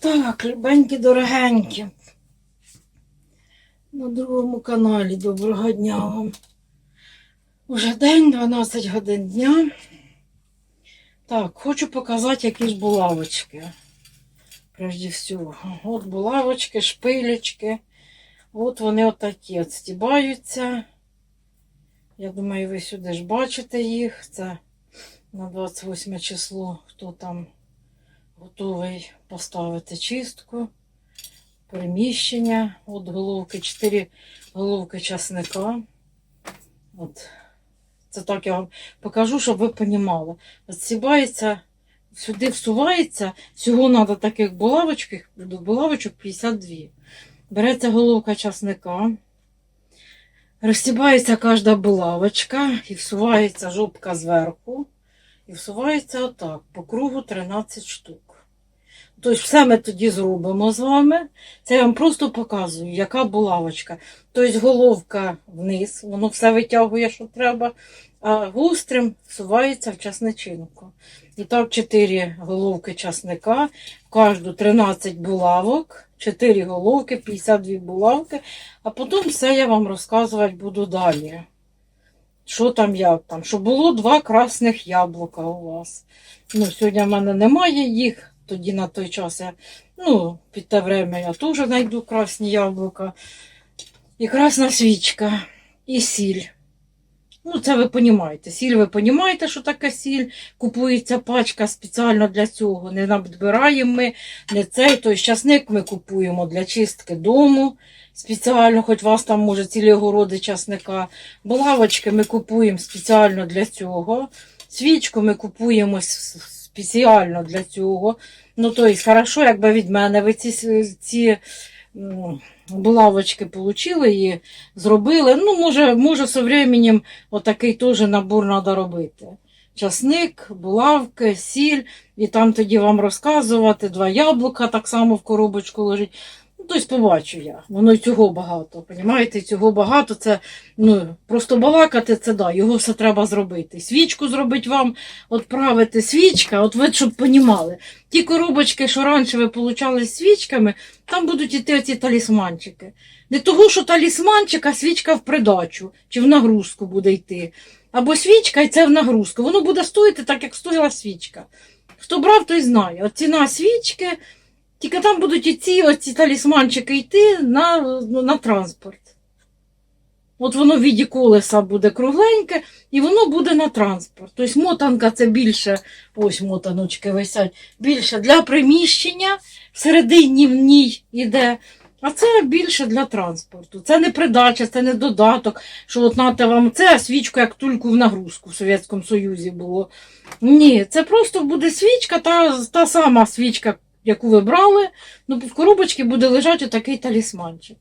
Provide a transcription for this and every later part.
Так, любенькі, дорогенькі. На другому каналі доброго дня вам. Уже день, 12 годин дня. Так, хочу показати, які ж булавочки. Прежде всього. От булавочки, шпилечки. От вони отакі от стібаються. Я думаю, ви сюди ж бачите їх. Це на 28 число, хто там готовий поставити чистку, переміщення. От головки, 4 головки часника. От. Це так я вам покажу, щоб ви розуміли. Сібається, сюди всувається, всього треба таких булавочок, булавочок 52. Береться головка часника, розсібається кожна булавочка і всувається жопка зверху. І всувається отак, по кругу 13 штук. Тобто все ми тоді зробимо з вами. Це я вам просто показую, яка булавочка. Тобто головка вниз, воно все витягує, що треба, а гострим всувається в часничинку. І так 4 головки часника, в кожну 13 булавок, 4 головки, 52 булавки, а потім все я вам розказувати буду далі. Що там, як там? Що було два красних яблука у вас. Ну, сьогодні в мене немає їх. Тоді на той час я, ну, під те время я теж знайду красні яблука. І красна свічка, і сіль. Ну, це ви розумієте. Сіль ви розумієте, що таке сіль. Купується пачка спеціально для цього. Не надбираємо ми, не цей. Той часник ми купуємо для чистки дому. Спеціально, хоч у вас там може цілі огороди часника. Булавочки ми купуємо спеціально для цього. Свічку ми купуємо спеціально для цього. Ну, тобто, хорошо, якби від мене ви ці, ці булавочки отримали і зробили. Ну, може, може, з временем отакий теж набор треба робити. Часник, булавки, сіль, і там тоді вам розказувати, два яблука так само в коробочку лежить. Тобто побачу я. Воно цього багато. Понімаєте, цього багато. Це ну, просто балакати, це да, його все треба зробити. Свічку зробити вам, відправити свічка, от ви щоб понімали. Ті коробочки, що раніше ви з свічками, там будуть іти оці талісманчики. Не того, що талісманчик, а свічка в придачу, чи в нагрузку буде йти. Або свічка, і це в нагрузку. Воно буде стоїти так, як стоїла свічка. Хто брав, той знає. От ціна свічки, тільки там будуть ці оці талісманчики йти на, ну, на транспорт. От воно в віді колеса буде кругленьке, і воно буде на транспорт. Тобто мотанка це більше, ось мотаночки висять, більше для приміщення, всередині в ній йде. А це більше для транспорту. Це не придача, це не додаток, що от нате вам це свічку, як тульку в нагрузку в Совєтському Союзі було. Ні, це просто буде свічка, та, та сама свічка, яку ви брали, ну в коробочці буде лежати такий талісманчик.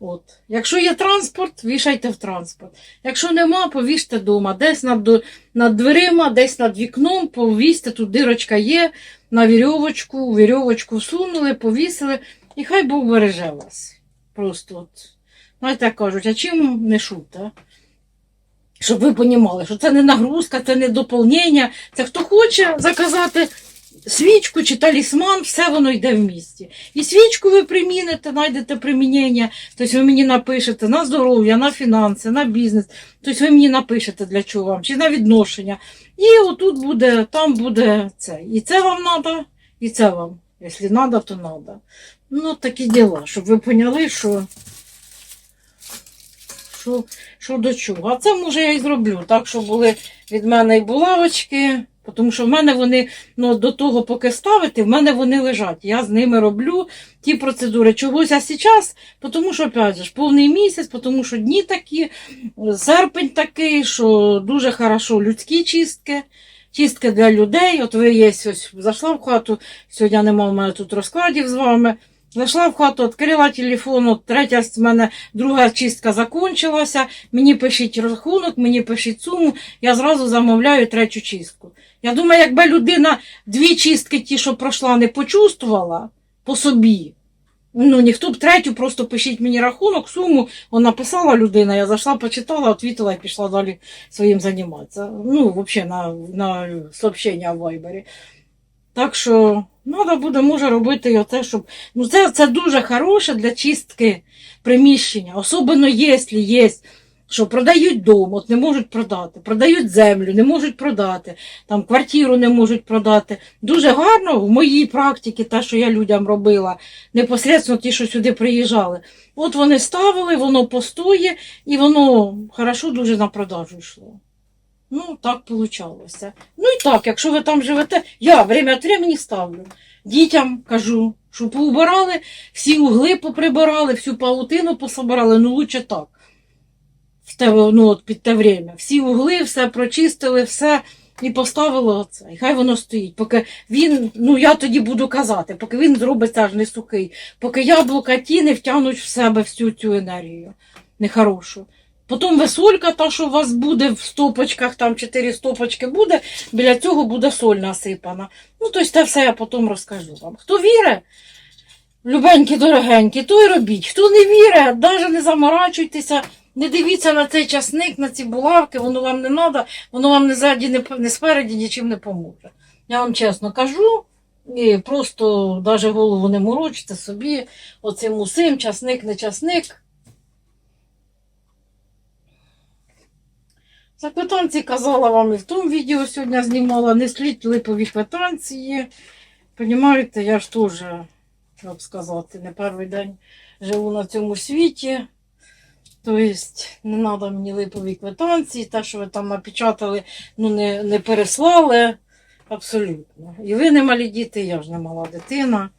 От. Якщо є транспорт, вішайте в транспорт. Якщо нема, повісьте вдома. Десь над, над дверима, десь над вікном, повісьте, тут дирочка є, на вірьовочку, вірьовочку всунули, повісили, і хай Бог береже вас. Просто от. Знаєте, як кажуть, а чим не шут, а? Щоб ви розуміли, що це не нагрузка, це не доповнення. Це хто хоче заказати свічку чи талісман, все воно йде в місті. І свічку ви приміните, знайдете примінення. Тобто ви мені напишете на здоров'я, на фінанси, на бізнес. Тобто ви мені напишете для чого вам, чи на відношення. І отут буде, там буде це. І це вам треба, і це вам. Якщо треба, то треба. Ну, такі діла, щоб ви поняли, що. Що, що до чого. А це може я і зроблю. Так, щоб були від мене і булавочки, тому що в мене вони ну, до того, поки ставити, в мене вони лежать. Я з ними роблю ті процедури. Чогось а зараз, тому що, опять же, повний місяць, тому що дні такі, серпень такий, що дуже хорошо людські чистки. Чистки для людей. От ви є ось зайшла в хату. Сьогодні нема в мене тут розкладів з вами. Зайшла в хату, відкрила телефон, от третя з мене друга чистка закінчилася. Мені пишіть рахунок, мені пишіть суму, я зразу замовляю третю чистку. Я думаю, якби людина дві чистки, ті, що пройшла, не почувствувала по собі. Ну, ніхто б третю, просто пишіть мені рахунок, суму. Вона написала людина, я зайшла, почитала, відвітила і пішла далі своїм займатися. Ну, взагалі, на, на сообщення в Вайбері. Так що Треба буде, може, робити і оте, щоб. Ну, це, це дуже хороше для чистки приміщення, особливо якщо є, що продають дом, от не можуть продати, продають землю, не можуть продати, там квартиру не можуть продати. Дуже гарно в моїй практиці, те, що я людям робила, непосередньо ті, що сюди приїжджали. От вони ставили, воно постоє, і воно хорошо дуже на продажу йшло. Ну, так получалося. Ну і так, якщо ви там живете, я время від времени ставлю. Дітям кажу, що поубирали, всі угли поприбирали, всю паутину пособирали, ну лучше так. В те, ну, от під те время. Всі угли, все прочистили, все і поставили оце. І хай воно стоїть. Поки він, ну я тоді буду казати, поки він зробиться аж не сухий, поки яблука ті не втягнуть в себе всю цю енергію нехорошу. Потім весолька, та, що у вас буде в стопочках, там чотири стопочки буде, біля цього буде соль насипана. Ну, тобто це все я потім розкажу вам. Хто вірить, любенькі, дорогенькі, то й робіть. Хто не вірить, навіть не заморачуйтеся, не дивіться на цей часник, на ці булавки, воно вам не треба, воно вам не ззаді, не спереді нічим не поможе. Я вам чесно кажу, і просто навіть голову не морочте собі, оцим усим, часник, не часник. Квитанції казала вам і в тому відео сьогодні знімала, не слід липові квитанції. Понімаєте, я ж теж, як сказати, не перший день живу на цьому світі. Тобто не треба мені липові квитанції, те, що ви там напечатали, ну не, не переслали. Абсолютно. І ви не малі діти, я ж не мала дитина.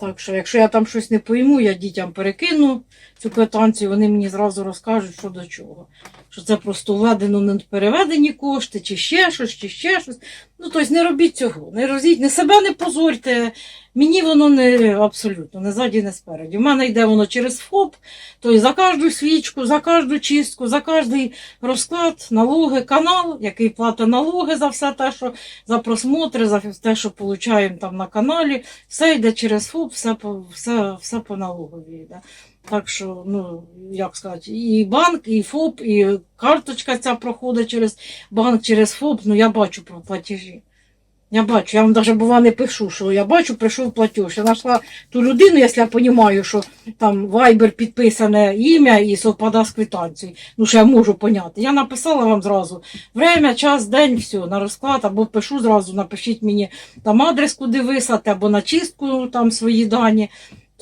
Так що, якщо я там щось не пойму, я дітям перекину цю квитанцію, вони мені зразу розкажуть, що до чого. Що це просто введено не переведені кошти, чи ще щось, чи ще щось. Ну, тобто не робіть цього. Не розіть, не себе не позорьте. Мені воно не абсолютно, не ззаді, не спереді. У мене йде воно через ФОП, тобто за кожну свічку, за кожну чистку, за кожний розклад, налоги, канал, який платить налоги за все те, що за просмотри, за те, що получаємо там на каналі, все йде через ФОП, все по, все, все по налогові йде. Так що, ну, як сказати, і банк, і ФОП, і карточка ця проходить через банк, через ФОП, ну я бачу про платежі. Я бачу, я вам навіть бува не пишу, що я бачу, прийшов платеж. Я знайшла ту людину, якщо я розумію, що там Viber підписане ім'я і совпада з квитанцією. Ну, що я можу поняти. Я написала вам зразу время, час, день, все, на розклад, або пишу зразу, напишіть мені там адрес, куди вислати, або на чистку там свої дані.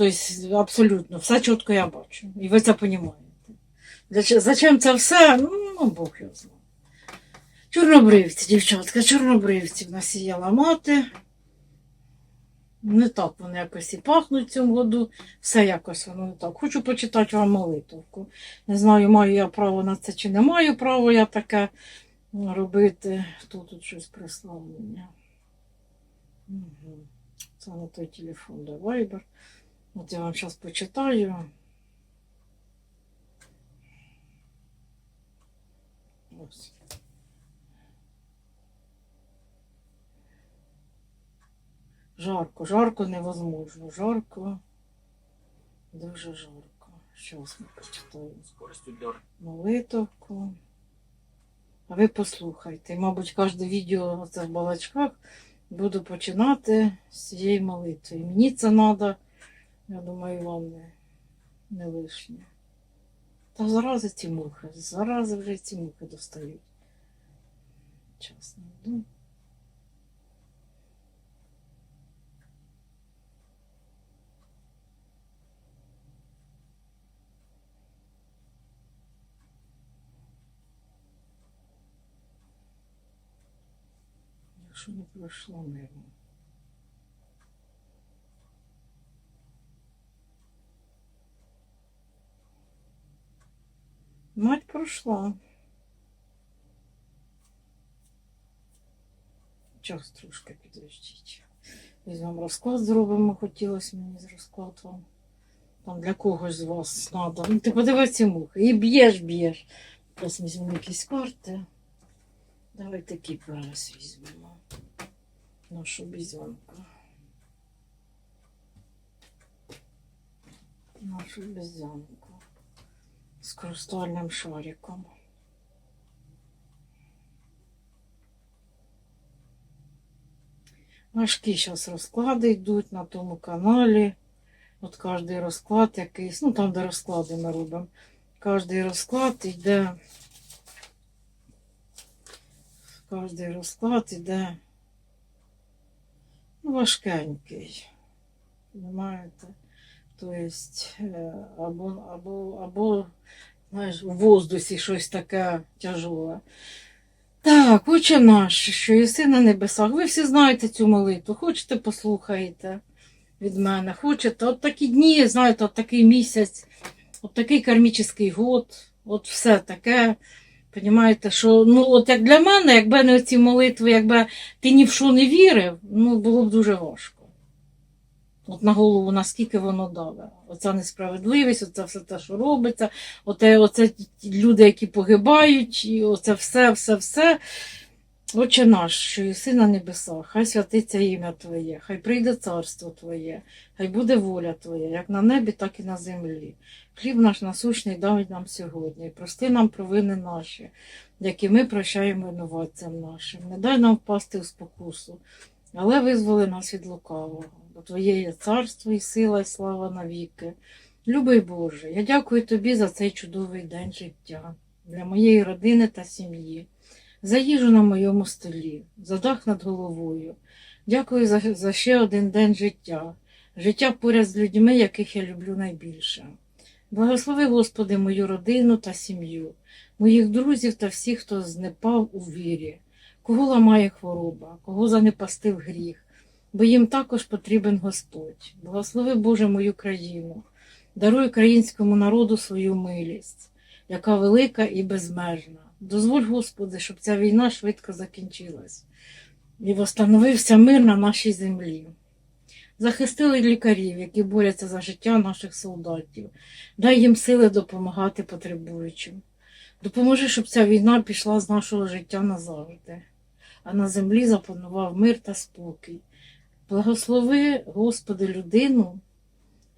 Тобто, абсолютно, все чітко я бачу. І ви це розумієте. Зачем це все? Ну, ну Бог його знає. Чорнобривці, дівчатка, чорнобривців насіяла мати. Не так вони якось і пахнуть в цьому году. Все якось воно не так. Хочу почитати вам молитовку. Не знаю, маю я право на це чи не маю право я таке робити. Хто тут щось прислав мені? Угу. Це не той телефон, де Viber. От я вам зараз почитаю. Ось. Жарко, жарко невозможно. Жарко. Дуже жарко. Щас ми почитаємо молитовку. А ви послухайте. Мабуть, кожне відео оце в балачках буду починати з цієї молитви. І Мені це треба, я думаю, вам не, не лишнє. Та зарази ці мухи, зарази вже ці мухи достають. Чесно. Ну. Якщо не пройшло мирно. Мать пройшла. Час трошки підождіть. Візьмемо розклад зробимо, хотілося мені з розкладом. Там для когось з вас треба. Ну, ти подивись ці мухи. І б'єш, б'єш. Зараз візьмемо якісь карти. Давай такі зараз візьмемо. Нашу бізянку. Нашу бізянку. З хрустальним шариком. Важкі зараз розклади йдуть на тому каналі. От кожний розклад якийсь, ну там, де розклади ми робимо. Кожний розклад йде. Кожний розклад йде ну, важкенький. Понимаєте? Тобто, або, або, або, знаєш, у воздусі щось таке тяжеле. Так, Отче наш, що єси на небесах. Ви всі знаєте цю молитву. Хочете, послухаєте від мене. Хочете, от такі дні, знаєте, от такий місяць, от такий кармічний год, от все таке. Понімаєте, що ну от як для мене, якби не ці молитви, якби ти ні в що не вірив, ну було б дуже важко. От на голову наскільки воно даве. Оця несправедливість, оце все те, що робиться, оце ті люди, які погибають, і оце все, все, все. Отче наш, що єси на небесах, хай святиться ім'я Твоє, хай прийде царство Твоє, хай буде воля Твоя, як на небі, так і на землі. Хліб наш насущний дай нам сьогодні, і прости нам провини наші, які ми прощаємо винуватцям нашим. Не дай нам впасти у спокусу, але визволи нас від лукавого, Твоє царство і сила, і слава навіки. Любий Боже, я дякую Тобі за цей чудовий день життя, для моєї родини та сім'ї, за їжу на моєму столі, за дах над головою. Дякую за, за ще один день життя, життя поряд з людьми, яких я люблю найбільше. Благослови, Господи, мою родину та сім'ю, моїх друзів та всіх, хто знепав у вірі, кого ламає хвороба, кого занепастив гріх, бо їм також потрібен Господь. Благослови, Боже, мою країну, даруй українському народу свою милість, яка велика і безмежна. Дозволь, Господи, щоб ця війна швидко закінчилась і восстановився мир на нашій землі. Захистили лікарів, які борються за життя наших солдатів. Дай їм сили допомагати потребуючим. Допоможи, щоб ця війна пішла з нашого життя назавжди, а на землі запанував мир та спокій. Благослови, Господи, людину,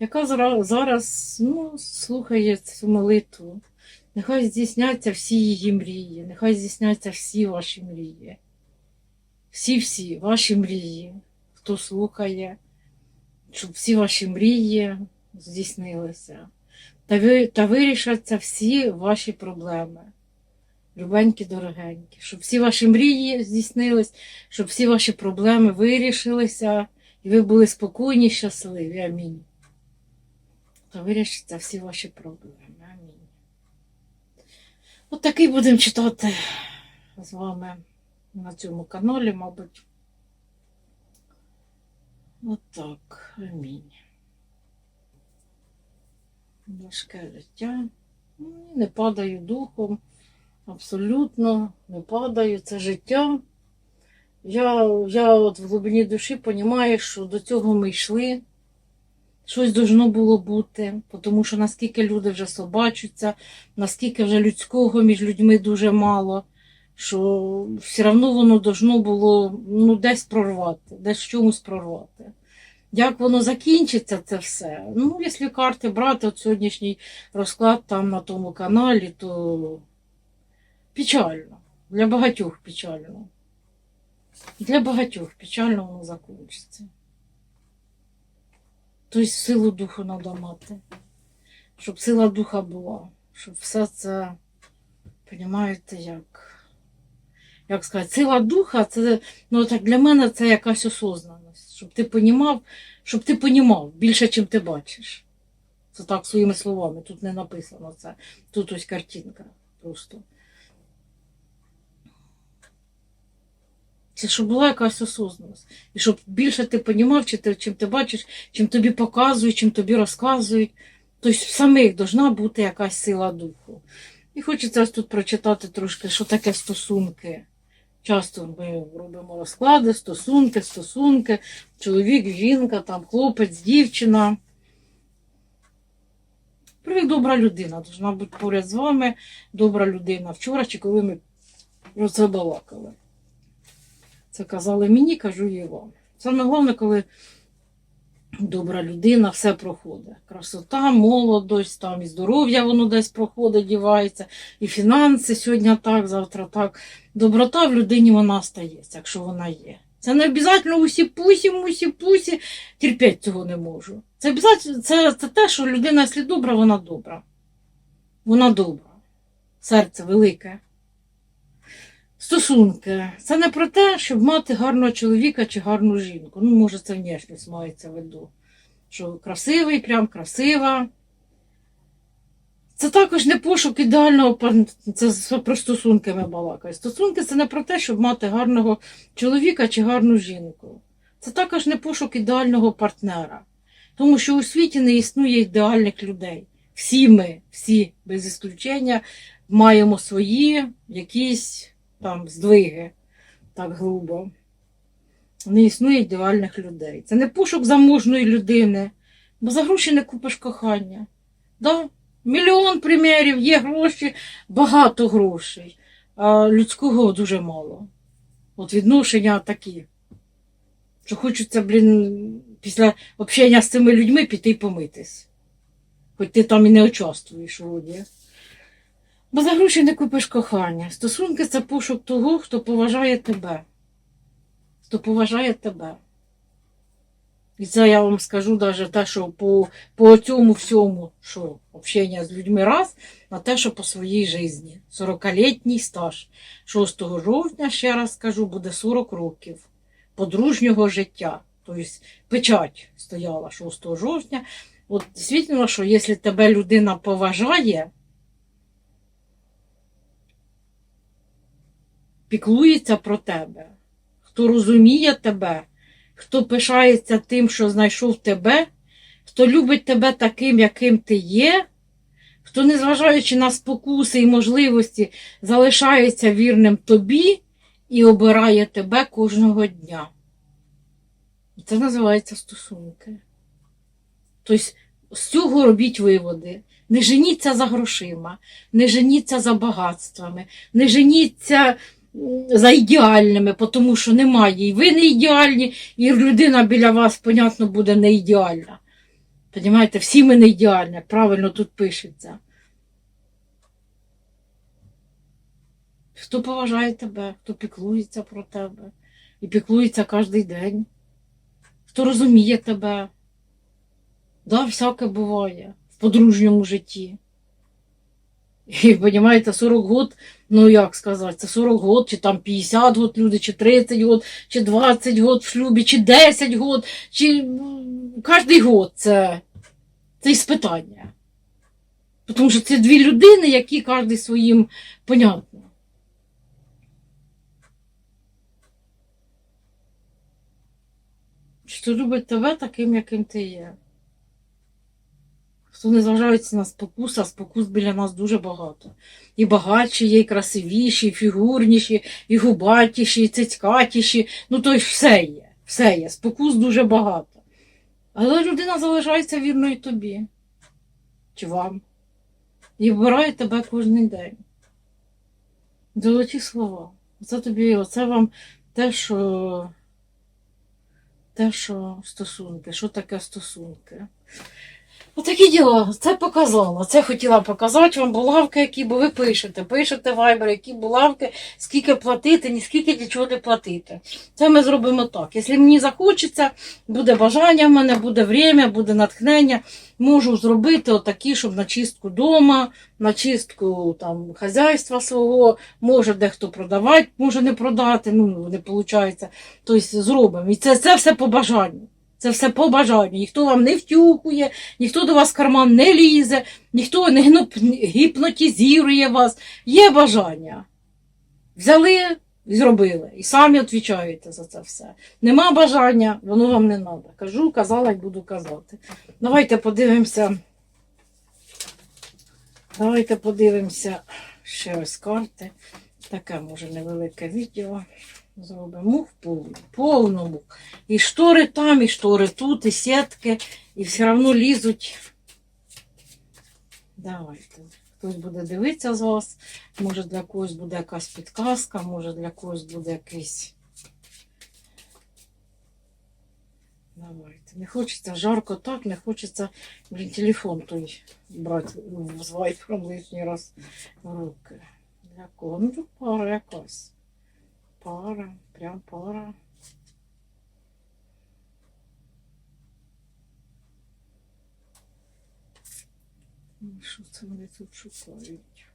яка зараз ну, слухає цю молитву. Нехай здійсняться всі її мрії, нехай здійсняться всі ваші мрії. Всі-всі ваші мрії, хто слухає, щоб всі ваші мрії здійснилися. Та, ви, та вирішаться всі ваші проблеми. Любенькі, дорогенькі, щоб всі ваші мрії здійснились, щоб всі ваші проблеми вирішилися, і ви були спокійні, щасливі. Амінь. Та вирішаться всі ваші проблеми. Амінь. От такий будемо читати з вами на цьому каналі, мабуть. Отак. Амінь. Важке життя. Не падаю духом. Абсолютно не падаю. Це життя. Я, я от в глибині душі розумію, що до цього ми йшли. Щось должно було бути, тому що наскільки люди вже собачуться, наскільки вже людського між людьми дуже мало, що все одно воно должно було ну, десь прорвати, десь в чомусь прорвати. Як воно закінчиться, це все. Ну, якщо карти брати, от сьогоднішній розклад там на тому каналі, то печально. Для багатьох печально. Для багатьох печально воно закінчиться. Тобто силу духу треба мати. Щоб сила духа була. Щоб все це, розумієте, як. Як сказати, сила духа, це ну, так для мене це якась осознаність. Щоб ти понімав, щоб ти понімав більше, чим ти бачиш. Це так своїми словами. Тут не написано це. Тут ось картинка просто. Це щоб була якась осознаність. І щоб більше ти понімав, чи ти, чим ти бачиш, чим тобі показують, чим тобі розказують. Тобто в самих должна бути якась сила духу. І хочеться тут прочитати трошки, що таке стосунки. Часто ми робимо розклади, стосунки, стосунки, чоловік, жінка, там, хлопець, дівчина. Привіт, добра людина. Должна бути поряд з вами добра людина. Вчора чи коли ми про це балакали. Це казали мені, кажу і вам. Саме головне, коли добра людина, все проходить. Красота, молодость, там і здоров'я воно десь проходить, дівається, і фінанси сьогодні так, завтра так. Доброта в людині вона стається, якщо вона є. Це не обов'язково усі пусі, мусі, пусі. Терпіть цього не можу. Це це, це те, що людина, якщо добра, вона добра. Вона добра. Серце велике. Стосунки. Це не про те, щоб мати гарного чоловіка чи гарну жінку. Ну, може, це внешність мається в виду. Що красивий, прям красива. Це також не пошук ідеального це про стосунки ми балакаємо. Стосунки це не про те, щоб мати гарного чоловіка чи гарну жінку. Це також не пошук ідеального партнера. Тому що у світі не існує ідеальних людей. Всі ми, всі без ісключення, маємо свої якісь там здвиги, так грубо. Не існує ідеальних людей. Це не пошук заможної людини, бо за гроші не купиш кохання. Да? Мільйон примірів, є гроші, багато грошей, а людського дуже мало. От відношення такі. Що хочеться, блін, після общення з цими людьми піти й помитись. Хоч ти там і не участвуєш вроді. Бо за гроші не купиш кохання. Стосунки це пошук того, хто поважає тебе. Хто поважає тебе. І це я вам скажу навіть те, що по, по цьому всьому, що общення з людьми раз, на те, що по своїй житті. 40-літній стаж. 6 жовтня, ще раз скажу, буде 40 років подружнього життя. Тобто печать стояла 6 жовтня. От дійсно, що якщо тебе людина поважає, піклується про тебе, хто розуміє тебе, хто пишається тим, що знайшов тебе, хто любить тебе таким, яким ти є, хто, незважаючи на спокуси і можливості, залишається вірним тобі і обирає тебе кожного дня. І це називається стосунки. Тобто з цього робіть виводи. Не женіться за грошима, не женіться за багатствами, не женіться за ідеальними, тому що немає. І ви не ідеальні, і людина біля вас, понятно, буде не ідеальна. Понімаєте, всі ми не ідеальні, правильно тут пишеться. Хто поважає тебе, хто піклується про тебе і піклується кожен день, хто розуміє тебе. Да, всяке буває в подружньому житті. І, розумієте, 40 год, ну як сказати, це 40 год, чи там 50 год люди, чи 30 год, чи 20 год в шлюбі, чи 10 год, чи м, кожний год це, це іспитання. Тому що це дві людини, які кожен своїм понятно. Що любить тебе таким, яким ти є. Хто не зважається на спокус, а спокус біля нас дуже багато. І багатші є, і красивіші, і фігурніші, і губатіші, і цицькатіші. Ну, то й все є. Все є. Спокус дуже багато. Але людина залишається вірною тобі. Чи вам. І вбирає тебе кожен день. Золоті слова. Це тобі, оце вам те, що. Те, що стосунки, що таке стосунки. Отакі діла, це показала. Це хотіла показати вам булавки, які бо ви пишете. Пишете вайбер, які булавки, скільки платити, ні скільки нічого не платити. Це ми зробимо так. Якщо мені захочеться, буде бажання в мене, буде время, буде натхнення, можу зробити отакі, щоб на чистку дома, на чистку там, хазяйства свого, може дехто продавати, може не продати, ну не виходить. Тобто зробимо. І це, це все по бажанню. Це все по бажанню. Ніхто вам не втюхує, ніхто до вас в карман не лізе, ніхто не гіпнотизує вас. Є бажання. Взяли і зробили. І самі відповідаєте за це все. Нема бажання, воно вам не треба. Кажу, казала і буду казати. Давайте подивимося. Давайте подивимося ще ось карти. Таке може невелике відео. Зробимо мух повну, повну мух. І штори там, і штори тут, і сітки, і все одно лізуть. Давайте. Хтось буде дивитися з вас. Може для когось буде якась підказка, може для когось буде якийсь. Давайте. Не хочеться жарко так, не хочеться блін, телефон той брати ну, з вайфером лишній раз в руки. Для кого? Ну пара якась. пара, прям пара. Що це вони тут шукають?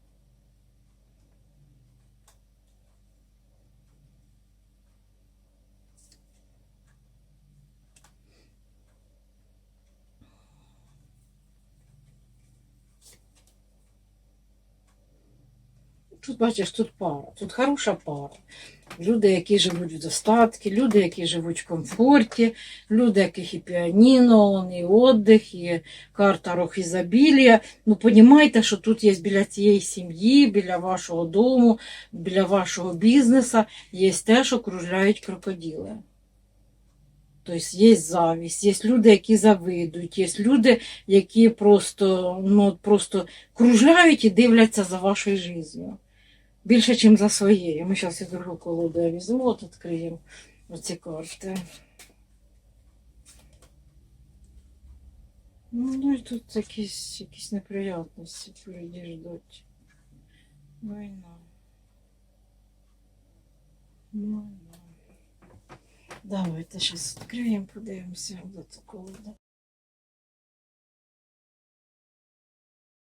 Бачиш, тут пара, тут хороша пара. Люди, які живуть в достатку, люди, які живуть в комфорті, люди, яких і піаніно, і отдих, і карта рохізабілія. Ну, понімайте, що тут є біля цієї сім'ї, біля вашого дому, біля вашого бізнесу, є те, що кружляють крокодили. Тобто є завість, є люди, які завидують, є люди, які просто, ну, просто кружляють і дивляться за вашою життю. Більше, ніж за своєю. Ми зараз і другу колоду я візьму, от відкриємо оці карти. Ну, ну і тут якісь, якісь неприятності впереді ждуть. Війна. Війна. Давайте зараз відкриємо, подивимося до такого.